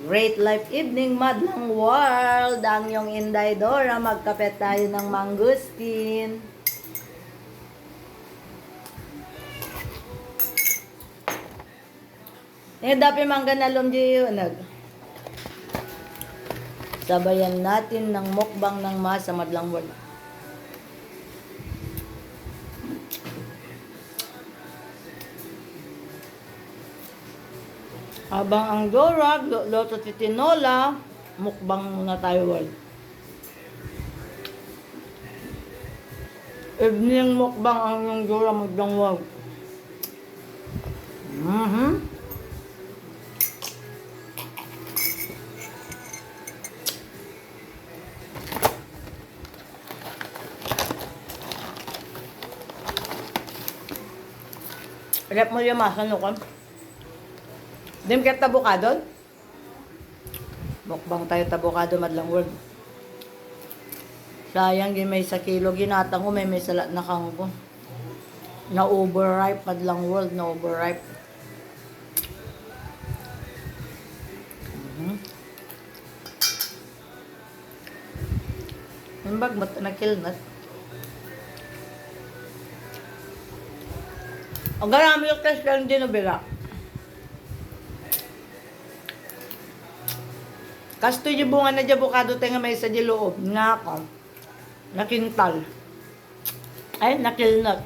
Great life evening, madlang world. Ang yung Inday Dora, magkape tayo ng mangustin. Eh, dapat mangga na lumdi yun. Nag. Sabayan natin ng mukbang ng masa madlang world. Habang ang Dora, Loto Titinola, mukbang muna tayo world. Evening mukbang ang yung Dora magdang world. Mhm. Rep mo yung masa no kon. Dim ket tabukadon. Mukbang tayo tabukado madlang word. Sayang din may sa kilo ginatang ko may may salat na kang ko. Na overripe madlang world na overripe. Mhm. Yung bag mat nakilnat. Ang garami yung test lang din na bila. Kasto yung bunga na jabukado tayo nga may sa di loob. Nga ako. Nakintal. Ay, nakilnot.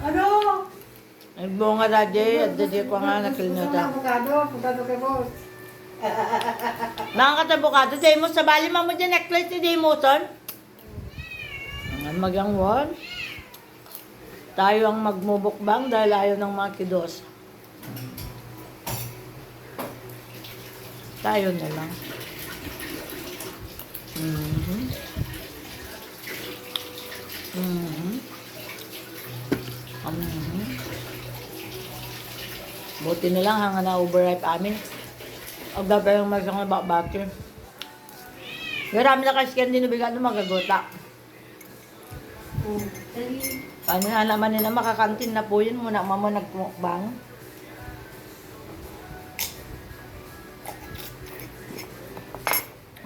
Ano? Ay, bunga na di. At di ko nga nakilnot. Gusto ng avocado? Avocado kay boss. Nakakatabukado. Di mo sa bali mo dyan necklace ni Dimoson. Ang magang wall. Tayo ang magmubukbang dahil ayaw ng mga kidos. Tayo na lang. Mhm. Mhm. Mhm. Buti na lang hanga na overripe amin. Ang gabay yung mga bakbaki. Marami na kasi kaya dinubigan ng magagota. Oh, dali. Ano na naman nila makakantin na po yun muna mama nagmukbang.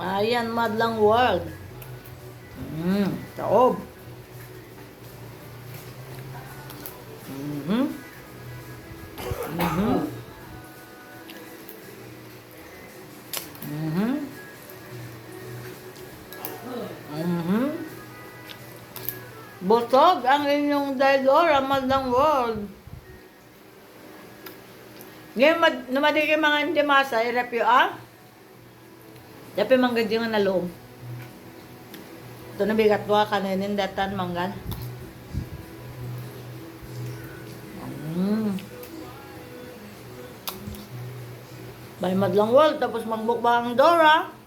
Ayan, madlang world. Mm, taob. Mhm. Mhm. Mhm. Mhm. Butog ang inyong Daidora, madlang world. Ngayon, mad, namadi kayo mga hindi masa, irep yun, ah? Dapat manggad yung na loob. Ito na bigat ko, kaninin datan manggan. Mm. By madlang world, tapos magbukbang ang Dora.